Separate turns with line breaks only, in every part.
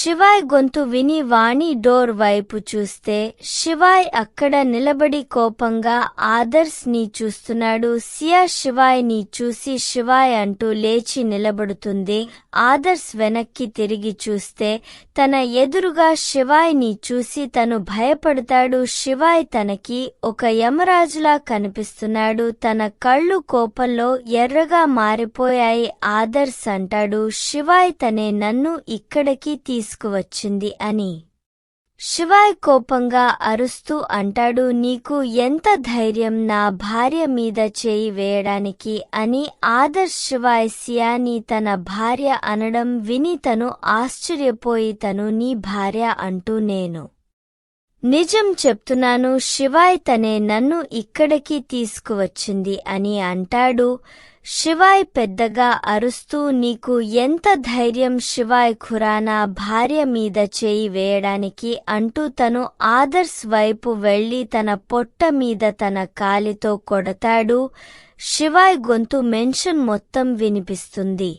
శివాయ్ గొంతు విని వాణి డోర్ వైపు చూస్తే శివాయ్ అక్కడ నిలబడి కోపంగా ఆదర్శ్ని చూస్తున్నాడు. సియా శివాయ్ని చూసి శివాయ్ అంటూ లేచి నిలబడుతుంది. ఆదర్శ్ వెనక్కి తిరిగి చూస్తే తన ఎదురుగా శివాయ్ని చూసి తను భయపడతాడు. శివాయ్ తనకి ఒక యమరాజులా కనిపిస్తున్నాడు. తన కళ్ళు కోపంలో ఎర్రగా మారిపోయాయి. ఆదర్శ్ అంటాడు శివాయ్ తనే నన్ను ఇక్కడికి తీసుకువచ్చింది అని. శివాయ్ కోపంగా అరుస్తూ అంటాడు నీకు ఎంత ధైర్యం నా భార్య మీద చేయి వేయడానికి అని ఆదర్శ్ శివాయ్ సియాని తన భార్య అనడం విని తను ఆశ్చర్యపోయి తను నీ భార్య అంటూ నేను. నిజం చెప్తున్నాను శివాయ్ తనే నన్ను ఇక్కడికి తీసుకువచ్చింది అని అంటాడు. శివాయ్ పెద్దగా అరుస్తూ నీకు ఎంత ధైర్యం శివాయ్ ఖురానా భార్య మీద చేయి వేయడానికి అంటూ తను ఆదర్శ్ వైపు వెళ్ళి తన పొట్ట మీద తన కాలితో కొడతాడు శివాయ్ గొంతు మెన్షన్ మొత్తం వినిపిస్తుంది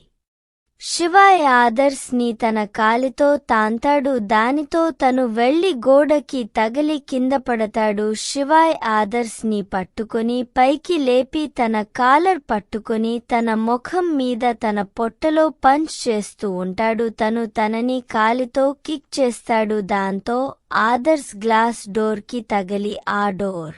శివాయ్ ఆదర్శ్ని తన కాలితో తాంతాడు దానితో తను వెళ్ళి గోడకి తగిలి కింద పడతాడు. శివాయ్ ఆదర్శ్ని పట్టుకొని పైకి లేపి తన కాలర్ పట్టుకొని తన ముఖం మీద తన పొట్టలో పంచ్ చేస్తూ ఉంటాడు. తను తనని కాలితో కిక్ చేస్తాడు. దాంతో ఆదర్శ్ గ్లాస్ డోర్కి తగిలి ఆ డోర్.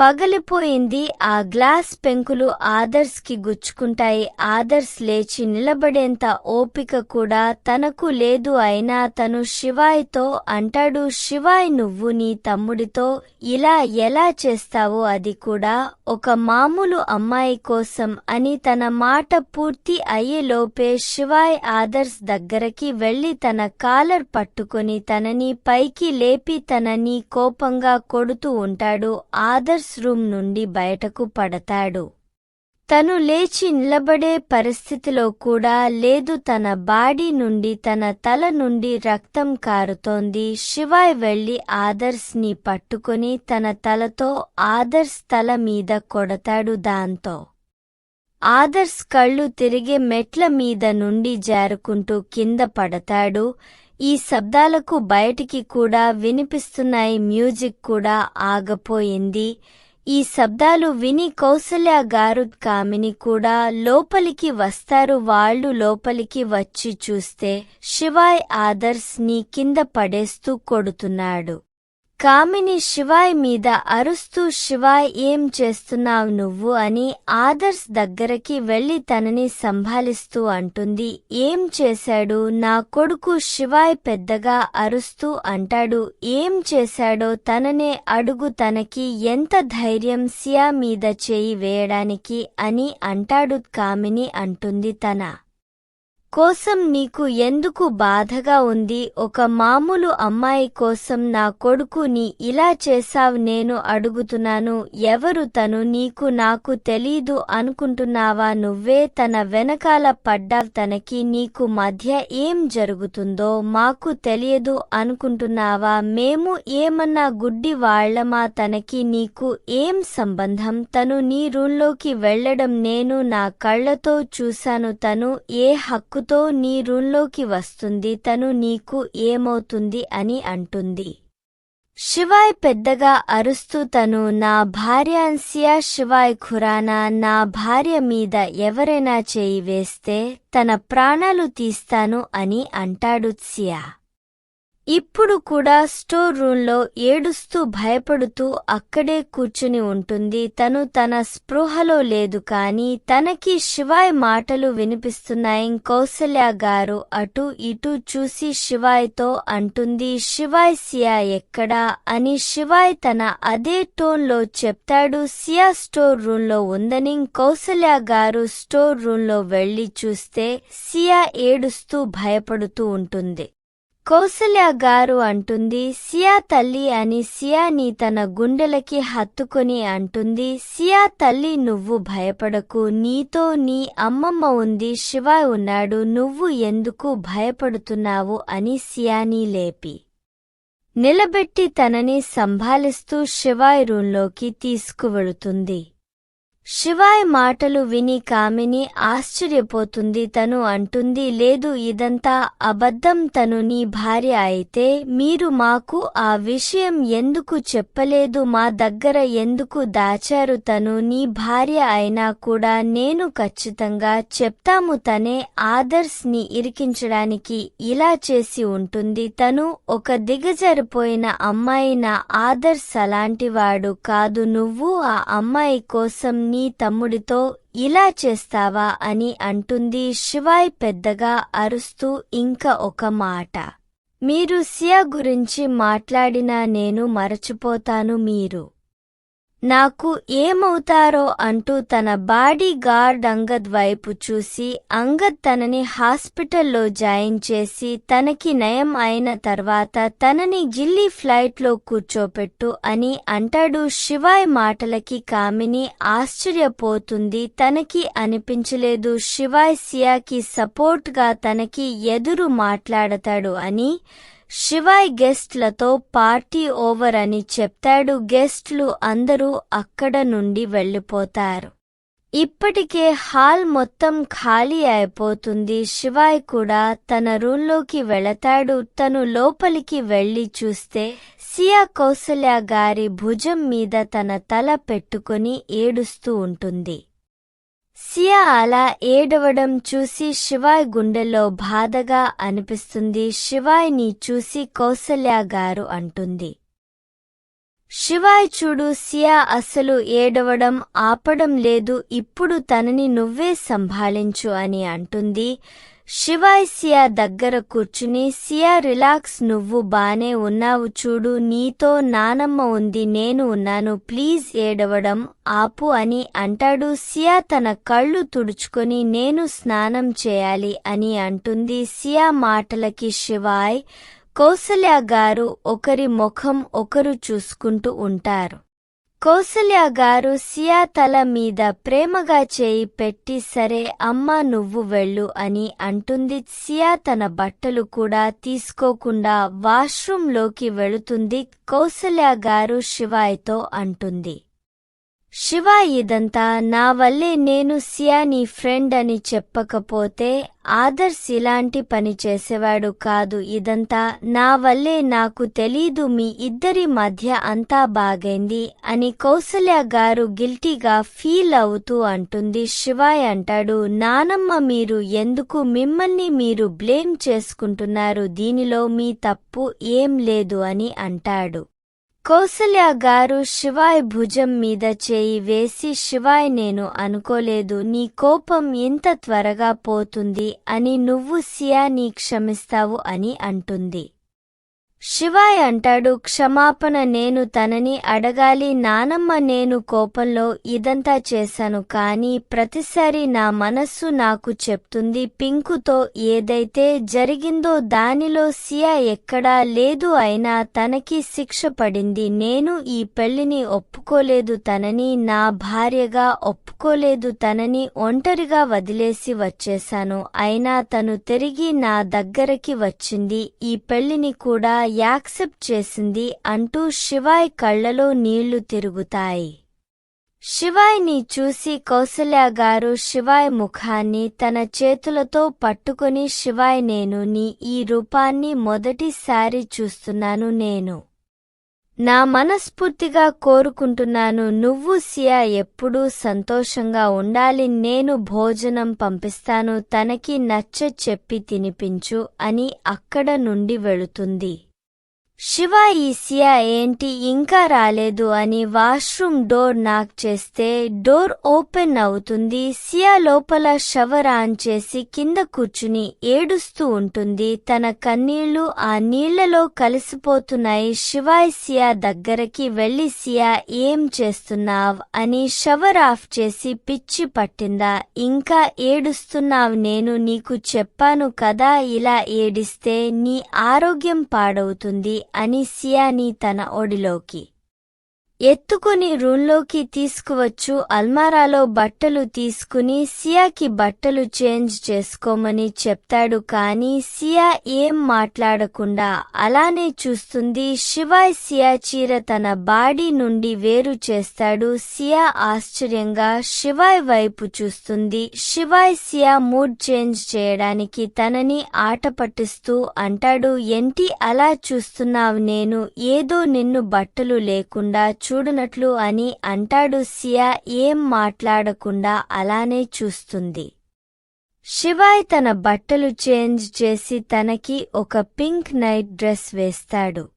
పగలిపోయింది. ఆ గ్లాస్ పెంకులు ఆదర్శ్కి గుచ్చుకుంటాయి. ఆదర్శ్ లేచి నిలబడేంత ఓపిక కూడా తనకు లేదు. అయినా తను శివాయ్తో అంటాడు శివాయ్ నువ్వు నీ తమ్ముడితో ఇలా ఎలా చేస్తావో అది కూడా ఒక మామూలు అమ్మాయి కోసం అని తన మాట పూర్తి అయ్యేలోపే శివాయ్ ఆదర్శ్ దగ్గరకి వెళ్ళి తన కాలర్ పట్టుకొని తనని పైకి లేపి తనని కోపంగా కొడుతూ ఉంటాడు. ఆదర్శ్ రూమ్ నుండి బయటకు పడతాడు. తను లేచి నిలబడే పరిస్థితిలో కూడా లేదు తన బాడీ నుండి తన తల నుండి రక్తం కారుతోంది. శివాయ్ వెళ్ళి ఆదర్శ్ని తన తలతో ఆదర్శ్ తల మీద కొడతాడు దాంతో. ఆదర్శ్ కళ్ళు తిరిగే మెట్ల మీద నుండి జారుకుంటూ కింద పడతాడు. ఈ శబ్దాలకు బయటికి కూడా వినిపిస్తున్నాయి మ్యూజిక్ కూడా ఆగపోయింది. ఈ శబ్దాలు విని కౌసల్య గారు కామిని కూడా లోపలికి వస్తారు. వాళ్ళు లోపలికి వచ్చి చూస్తే శివాయ్ ఆదర్శ్ని కింద పడేస్తూ కొడుతున్నాడు. కామిని శివాయ్ మీద అరుస్తూ శివాయ్ ఏం చేస్తున్నావు నువ్వు? అని ఆదర్శ్ దగ్గరకి వెళ్ళి తనని సంభాలిస్తూ అంటుంది. ఏం చేశాడు? నా కొడుకు శివాయ్ పెద్దగా అరుస్తూ అంటాడు. ఏం చేశాడో తననే అడుగు తనకి. ఎంత ధైర్యం సియా మీద చేయి వేయడానికి అని అంటాడు కామిని అంటుంది తన. కోసం నీకు ఎందుకు బాధగా ఉంది? ఒక మామూలు అమ్మాయి కోసం నా కొడుకుని ఇలా చేశావ్ నేను అడుగుతున్నాను. ఎవరు తను? నీకు నాకు తెలీదు అనుకుంటున్నావా? నువ్వే తన వెనకాల పడ్డా తనకి నీకు మధ్య ఏం జరుగుతుందో మాకు తెలియదు అనుకుంటున్నావా? మేము ఏమన్నా గుడ్డి వాళ్ళమా తనకి నీకు ఏం సంబంధం? తను నీ రూంలోకి వెళ్ళడం నేను నా కళ్ళతో చూశాను. తను ఏ హక్కు హక్కుతో నీ రూంలోకి వస్తుంది తను నీకు ఏమవుతుంది అని అంటుంది. శివాయ్ పెద్దగా అరుస్తూ తను నా భార్య సియా శివాయ్ ఖురానా నా భార్య మీద ఎవరైనా చేయి వేస్తే తన ప్రాణాలు తీస్తాను అని అంటాడు సియా ఇప్పుడు కూడా స్టోర్ రూంలో ఏడుస్తూ భయపడుతూ అక్కడే కూర్చుని ఉంటుంది. తను తన స్పృహలో లేదు కాని తనకి శివాయ్ మాటలు వినిపిస్తున్నాయి. కౌసల్య గారు అటు ఇటు చూసి శివాయ్తో అంటుంది శివాయ్ సియా ఎక్కడా? అని శివాయ్ తన అదే టోన్లో చెప్తాడు సియా స్టోర్ రూంలో ఉందని. కౌసల్య గారు స్టోర్ రూంలో వెళ్ళి చూస్తే సియా ఏడుస్తూ భయపడుతూ ఉంటుంది. కౌసల్య గారు అంటుంది సియా తల్లి అని సియాని తన గుండెలకి హత్తుకొని అంటుంది సియా తల్లి నువ్వు భయపడకు నీతో నీ అమ్మమ్మ ఉంది శివాయ్ ఉన్నాడు నువ్వు ఎందుకు భయపడుతున్నావు? అని సియాని లేపి నిలబెట్టి తనని సంభాలిస్తూ శివాయ్ రూంలోకి తీసుకువెళుతుంది. శివాయ్ మాటలు విని కామిని ఆశ్చర్యపోతుంది. తను అంటుంది లేదు ఇదంతా అబద్ధం. తను నీ భార్య అయితే మీరు మాకు ఆ విషయం ఎందుకు చెప్పలేదు? మా దగ్గర ఎందుకు దాచారు? తను నీ భార్య అయినా కూడా నేను ఖచ్చితంగా చెప్తాము. తనే ఆదర్శ్ని ఇరికించడానికి ఇలా చేసి ఉంటుంది. తను ఒక దిగజరిపోయిన అమ్మాయి నా ఆదర్శ్ అలాంటివాడు కాదు. నువ్వు ఆ అమ్మాయి కోసం నీ తమ్ముడితో ఇలా చేస్తావా అని అంటుంది శివాయ్ పెద్దగా అరుస్తూ ఇంకా ఒక మాట. మీరు సియా గురించి మాట్లాడినా నేను మరచిపోతాను మీరు. నాకు ఏమవుతారో అంటూ తన బాడీ గార్డ్ అంగద్ వైపు చూసి అంగద్ తనని హాస్పిటల్లో జాయిన్ చేసి తనకి నయం అయిన తర్వాత తనని జిల్లీ ఫ్లైట్లో కూర్చోపెట్టు అని అంటాడు. శివాయ్ మాటలకి కామిని ఆశ్చర్యపోతుంది. తనకి అనిపించలేదు. శివాయ్ సియాకి సపోర్ట్గా తనకి ఎదురు మాట్లాడతాడు అని శివాయ్ గెస్ట్లతో పార్టీ ఓవర్ అని చెప్తాడు. గెస్ట్లు అందరూ అక్కడ నుండి వెళ్ళిపోతారు. ఇప్పటికే హాల్ మొత్తం ఖాళీ అయిపోతుంది. శివాయ్ కూడా తన రూంలోకి వెళతాడు. తను లోపలికి వెళ్ళి చూస్తే సియా కౌసల్య గారి భుజం మీద తన తల పెట్టుకుని ఏడుస్తూ ఉంటుంది. సియా అలా ఏడవడం చూసి శివాయ్ గుండెల్లో బాధగా అనిపిస్తుంది. శివాయ్ని చూసి కౌసల్య గారు అంటుంది. శివాయ్ చూడు సియా అసలు ఏడవడం ఆపడం లేదు. ఇప్పుడు తనని నువ్వే సంభాళించు అని అంటుంది. శివాయ్ సియా దగ్గర కూర్చుని సియా రిలాక్స్ నువ్వు బానే ఉన్నావు చూడు నీతో నానమ్మ ఉంది నేను ఉన్నాను ప్లీజ్ ఏడవడం ఆపు అని అంటాడు. సియా తన కళ్ళు తుడుచుకొని నేను స్నానం చేయాలి అని అంటుంది. సియా మాటలకి శివాయ్ కౌసల్య గారు ఒకరి ముఖం ఒకరు చూసుకుంటూ ఉంటారు. కౌసల్య గారు సియా తల మీద ప్రేమగా చేయి పెట్టి సరే అమ్మా నువ్వు వెళ్ళు అని అంటుంది. సియా తన బట్టలు కూడా తీసుకోకుండా వాష్రూంలోకి వెళుతుంది కౌసల్య గారు శివాయ్తో అంటుంది. శివ ఇదంతా నా వల్లే నేను సియా నీ ఫ్రెండ్ అని చెప్పకపోతే ఆదర్శ్ ఇలాంటి పని చేసేవాడు కాదు. ఇదంతా నా వల్లే నాకు తెలీదు. మీ ఇద్దరి మధ్య అంతా బాగైంది అని కౌసల్య గారు గిల్టీగా ఫీల్ అవుతూ అంటుంది. శివాయ్ అంటాడు నానమ్మ మీరు ఎందుకు మిమ్మల్ని మీరు బ్లేమ్ చేసుకుంటున్నారు? దీనిలో మీ తప్పు ఏం లేదు అని అంటాడు. కౌసల్య గారు శివాయ్ భుజం మీద చేయి వేసి శివాయ్ నేను అనుకోలేదు. నీ కోపం ఇంత త్వరగా పోతుంది అని నువ్వు సియా నీ క్షమిస్తావు అని అంటుంది. శివాయ్ అంటాడు క్షమాపణ నేను తనని అడగాలి నానమ్మ నేను కోపంలో ఇదంతా చేశాను కానీ ప్రతిసారి నా మనస్సు నాకు చెప్తుంది పింకుతో ఏదైతే జరిగిందో దానిలో సియా ఎక్కడా లేదు అయినా తనకి శిక్ష పడింది నేను ఈ పెళ్ళిని ఒప్పుకోలేదు తనని నా భార్యగా ఒప్పుకోలేదు తనని ఒంటరిగా వదిలేసి వచ్చేశాను అయినా తను తిరిగి నా దగ్గరకి వచ్చింది ఈ పెళ్ళిని కూడా యాక్సెప్ట్ చేసింది అంటూ శివాయ్ కళ్ళలో నీళ్ళు తిరుగుతాయి. శివాయ్ని చూసి కౌసల్య గారు శివాయ్ ముఖాన్ని తన చేతులతో పట్టుకొని శివాయ్ నేను నీ ఈ రూపాన్ని మొదటిసారి చూస్తున్నాను నేను నా మనస్ఫూర్తిగా కోరుకుంటున్నాను. నువ్వు సియా ఎప్పుడూ సంతోషంగా ఉండాలి నేను భోజనం పంపిస్తాను తనకి నచ్చ చెప్పి తినిపించు అని అక్కడ నుండి వెళుతుంది. శివ ఈసియా ఏంటి? ఇంకా రాలేదు అని వాష్రూమ్ డోర్ నాక్ చేస్తే డోర్ ఓపెన్ అవుతుంది. సియా లోపల షవర్ ఆన్ చేసి కింద కూర్చుని ఏడుస్తూ ఉంటుంది. తన కన్నీళ్ళు ఆ నీళ్ళలో కలిసిపోతున్నాయి. శివాయ్ సియా దగ్గరకి వెళ్ళి సియా ఏం చేస్తున్నావ్? అని షవర్ ఆఫ్ చేసి పిచ్చి పట్టిందా? ఇంకా ఏడుస్తున్నావ్ నేను నీకు చెప్పాను కదా ఇలా ఏడిస్తే నీ ఆరోగ్యం పాడవుతుంది. అనిసియా నీ తన ఒడిలోకి. ఎత్తుకుని రూంలోకి తీసుకువచ్చు అల్మారాలో బట్టలు తీసుకుని సియాకి బట్టలు చేంజ్ చేసుకోమని చెప్తాడు కానీ సియా ఏం మాట్లాడకుండా అలానే చూస్తుంది. శివాయ్ సియా చీర తన బాడీ నుండి వేరు చేస్తాడు. సియా ఆశ్చర్యంగా శివాయ్ వైపు చూస్తుంది. శివాయ్ సియా మూడ్ చేంజ్ చేయడానికి తనని ఆట పట్టిస్తూ అంటాడు ఏంటి అలా చూస్తున్నావు? నేను ఏదో నిన్ను బట్టలు లేకుండా చూడనట్లు అని అంటాడు సియా ఏం మాట్లాడకుండా అలానే చూస్తుంది. శివాయ్ తన బట్టలు చేంజ్ చేసి తనకి ఒక పింక్ నైట్ డ్రెస్ వేస్తాడు.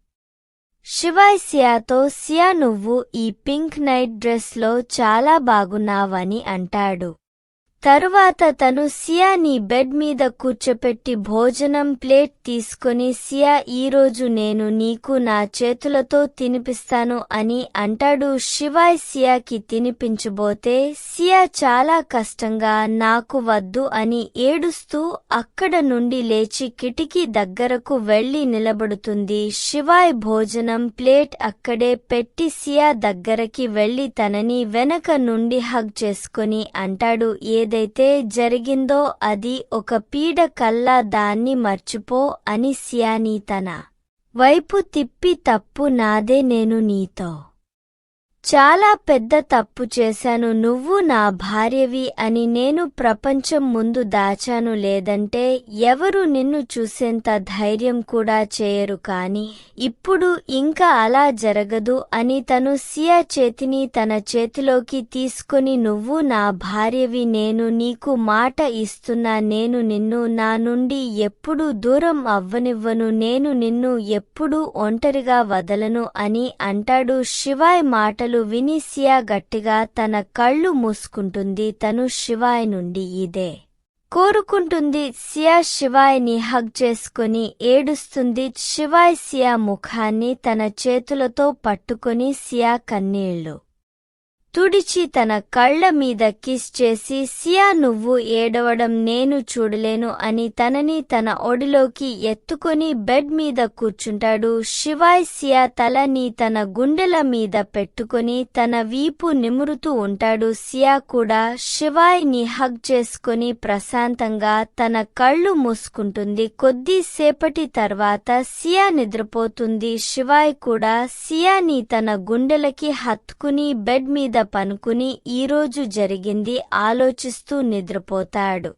శివాయ్ సియాతో సియా నువ్వు ఈ పింక్ నైట్ డ్రెస్లో చాలా బాగున్నావని అంటాడు. తరువాత తను సియాని బెడ్ మీద కూర్చోపెట్టి భోజనం ప్లేట్ తీసుకొని సియా ఈరోజు నేను నీకు నా చేతులతో తినిపిస్తాను అని అంటాడు. శివాయ్ సియాకి తినిపించబోతే సియా చాలా కష్టంగా నాకు వద్దు అని ఏడుస్తూ అక్కడ నుండి లేచి కిటికీ దగ్గరకు వెళ్ళి నిలబడుతుంది. శివాయ్ భోజనం ప్లేట్ అక్కడే పెట్టి సియా దగ్గరకి వెళ్ళి తనని వెనక నుండి హగ్ చేసుకొని అంటాడు. ఏదైతే జరిగిందో అది ఒక పీడ కల్లా దాన్ని మర్చిపో అని సియాని తన వైపు తిప్పి తప్పు నాదే నేను నీతో. చాలా పెద్ద తప్పు చేశాను. నువ్వు నా భార్యవి అని నేను ప్రపంచం ముందు దాచాను. లేదంటే ఎవరు నిన్ను చూసేంత ధైర్యం కూడా చేయరు కాని ఇప్పుడు ఇంకా అలా జరగదు అని తను సియా చేతిని తన చేతిలోకి తీసుకొని నువ్వు నా భార్యవి నేను నీకు మాట ఇస్తున్నా నేను నిన్ను నా నుండి ఎప్పుడూ దూరం అవ్వనివ్వను నేను నిన్ను ఎప్పుడూ ఒంటరిగా వదలను అని అంటాడు శివాయ్ మాటలు విని సియా గట్టిగా తన కళ్ళు మూసుకుంటుంది తను శివాయ్ నుండి ఇదే. కోరుకుంటుంది సియా శివాయ్ని హగ్ చేసుకుని ఏడుస్తుంది శివాయ్ సియా ముఖాన్ని తన చేతులతో పట్టుకుని సియా కన్నీళ్ళు. తుడిచి తన కళ్ళ మీద కిస్ చేసి సియా నువ్వు ఏడవడం నేను చూడలేను అని తనని తన ఒడిలోకి ఎత్తుకొని బెడ్ మీద కూర్చుంటాడు. శివాయ్ సియా తలని తన గుండెల మీద పెట్టుకొని తన వీపు నిమురుతూ ఉంటాడు. సియా కూడా శివాయ్ని హగ్ చేసుకొని ప్రశాంతంగా తన కళ్ళు మూసుకుంటుంది. కొద్దిసేపటి తర్వాత సియా నిద్రపోతుంది. శివాయ్ కూడా సియాని తన గుండెలకి హత్తుకుని బెడ్ మీద పనుకుని ఈరోజు జరిగింది ఆలోచిస్తూ నిద్రపోతాడు.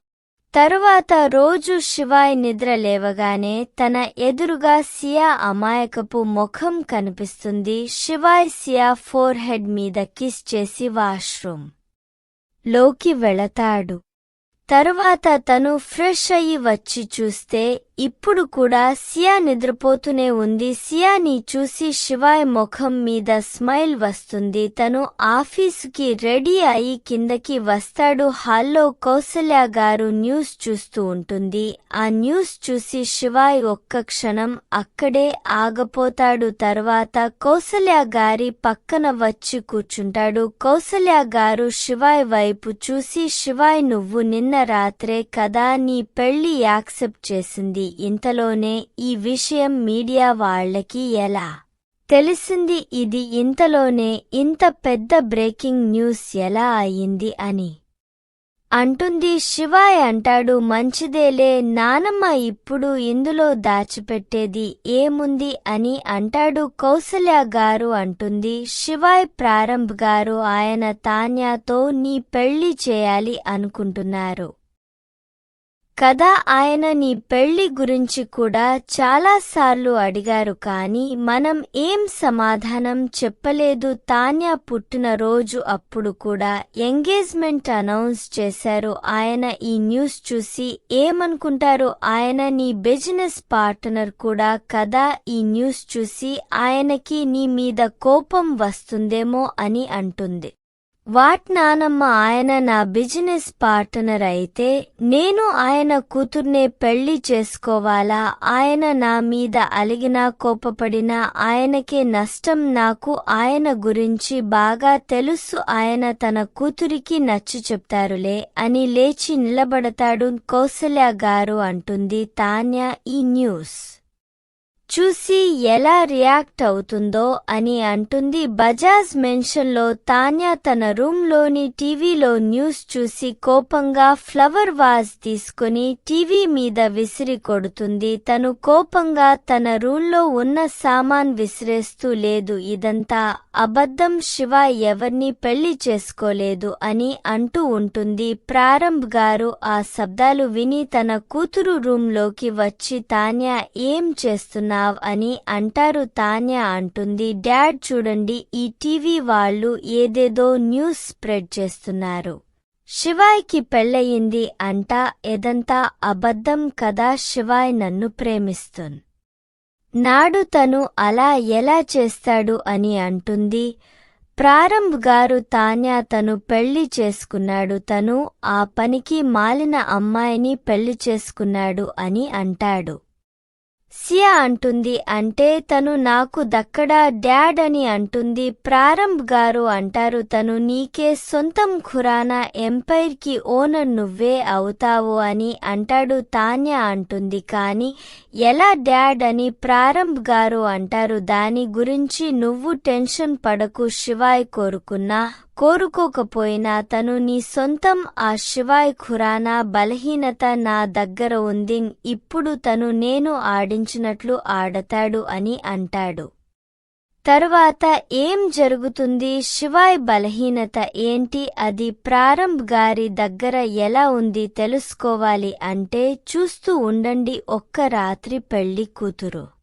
తరువాత రోజు శివాయ్ నిద్ర లేవగానే తన ఎదురుగా సియా అమాయకపు ముఖం కనిపిస్తుంది. శివాయ్ సియా ఫోర్ హెడ్ మీద కిస్ చేసి వాష్రూమ్లోకి వెళతాడు. తరువాత తను ఫ్రెష్ అయ్యి వచ్చి చూస్తే ఇప్పుడు కూడా సియా నిద్రపోతూనే ఉంది. సియాని చూసి శివాయ్ ముఖం మీద స్మైల్ వస్తుంది. తను ఆఫీసుకి రెడీ అయి కిందకి వస్తాడు. హాల్లో కౌసల్య గారు న్యూస్ చూస్తూ ఉంటుంది. ఆ న్యూస్ చూసి శివాయ్ ఒక్క క్షణం అక్కడే ఆగపోతాడు. తర్వాత కౌసల్య గారి పక్కన వచ్చి కూర్చుంటాడు. కౌసల్య గారు శివాయ్ వైపు చూసి శివాయ్ నువ్వు నిన్న రాత్రే కదా నీ పెళ్ళి యాక్సెప్ట్ చేసింది. ఇంతలోనే ఈ విషయం మీడియా వాళ్ళకి ఎలా? తెలిసింది ఇది ఇంతలోనే ఇంత పెద్ద బ్రేకింగ్ న్యూస్ ఎలా అయింది అని. అంటుంది శివాయ్ అంటాడు మంచిదేలే నానమ్మ ఇప్పుడు ఇందులో దాచిపెట్టేది ఏముంది అని అంటాడు కౌసల్య గారు అంటుంది. శివాయ్ ప్రారంభ్ గారు ఆయన తాన్యాతో నీ పెళ్ళి చేయాలి అనుకుంటున్నారు. కదా ఆయన నీ పెళ్ళి గురించి కూడా చాలాసార్లు అడిగారు కాని మనం ఏం సమాధానం చెప్పలేదు. తాన్యా పుట్టినరోజు అప్పుడు కూడా ఎంగేజ్మెంట్ అనౌన్స్ చేశారు. ఆయన ఈ న్యూస్ చూసి ఏమనుకుంటారు? ఆయన నీ బిజినెస్ పార్ట్నర్ కూడా కదా? ఈ న్యూస్ చూసి ఆయనకి నీ మీద కోపం వస్తుందేమో అని అంటుంది. వాట్ నానమ్మ ఆయన నా బిజినెస్ పార్ట్నర్ అయితే నేను ఆయన కూతుర్నే పెళ్ళి చేసుకోవాలా? ఆయన నా మీద అలిగినా కోపపడినా ఆయనకే నష్టం నాకు ఆయన గురించి బాగా తెలుసు ఆయన తన కూతురికి నచ్చి చెప్తారులే అని లేచి నిలబడతాడు కౌసల్య గారు అంటుంది తాన్య ఈ న్యూస్. చూసి ఎలా రియాక్ట్ అవుతుందో అని అంటుంది బజాజ్ మెన్షన్లో తాన్యా తన రూమ్లోని టీవీలో న్యూస్ చూసి కోపంగా ఫ్లవర్ వాజ్ తీసుకుని టీవీ మీద విసిరి కొడుతుంది. తను కోపంగా తన రూంలో ఉన్న సామాన్ విసిరేస్తూ లేదు ఇదంతా అబద్ధం శివ ఎవర్ని పెళ్ళి చేసుకోలేదు అని అంటూ ఉంటుంది. ప్రారంభ్ గారు ఆ శబ్దాలు విని తన కూతురు రూంలోకి వచ్చి తాన్యా ఏం చేస్తున్నావ్ అని అంటారు తాన్యా అంటుంది. డాడ్ చూడండి ఈ టీవీ వాళ్ళు ఏదేదో న్యూస్ స్ప్రెడ్ చేస్తున్నారు. శివాయ్కి పెళ్ళయింది అంటా ఎదంతా అబద్ధం కదా శివాయ్ నన్ను ప్రేమిస్తున్. నాడు తను అలా ఎలా చేస్తాడు అని అంటుంది. ప్రారంభ్ గారు తాన్యా తను పెళ్ళి చేసుకున్నాడు తను ఆ పనికి మాలిన అమ్మాయిని పెళ్ళి చేసుకున్నాడు అని అంటాడు. సియా అంటుంది అంటే తను నాకు దక్కడా డాడ్ అని అంటుంది ప్రారంభ్ గారు అంటారు తను నీకే సొంతం ఖురానా ఎంపైర్కి ఓనర్ నువ్వే అవుతావు అని అంటాడు తాన్యా అంటుంది కాని ఎలా డాడ్ అని ప్రారంభ్ గారు అంటారు దాని గురించి నువ్వు టెన్షన్ పడకు శివాయ్ కోరుకున్నా కోరుకోకపోయినా తను నీ సొంతం ఆ శివాయ్ ఖురానా బలహీనత నా దగ్గర ఉంది ఇప్పుడు తను నేను ఆడించినట్లు ఆడతాడు అని అంటాడు. తరువాత ఏం జరుగుతుంది? శివాయ్ బలహీనత ఏంటి? అది ప్రారంభ్ గారి దగ్గర ఎలా ఉంది తెలుసుకోవాలి అంటే చూస్తూ ఉండండి ఒక్క రాత్రి పెళ్ళి కూతురు.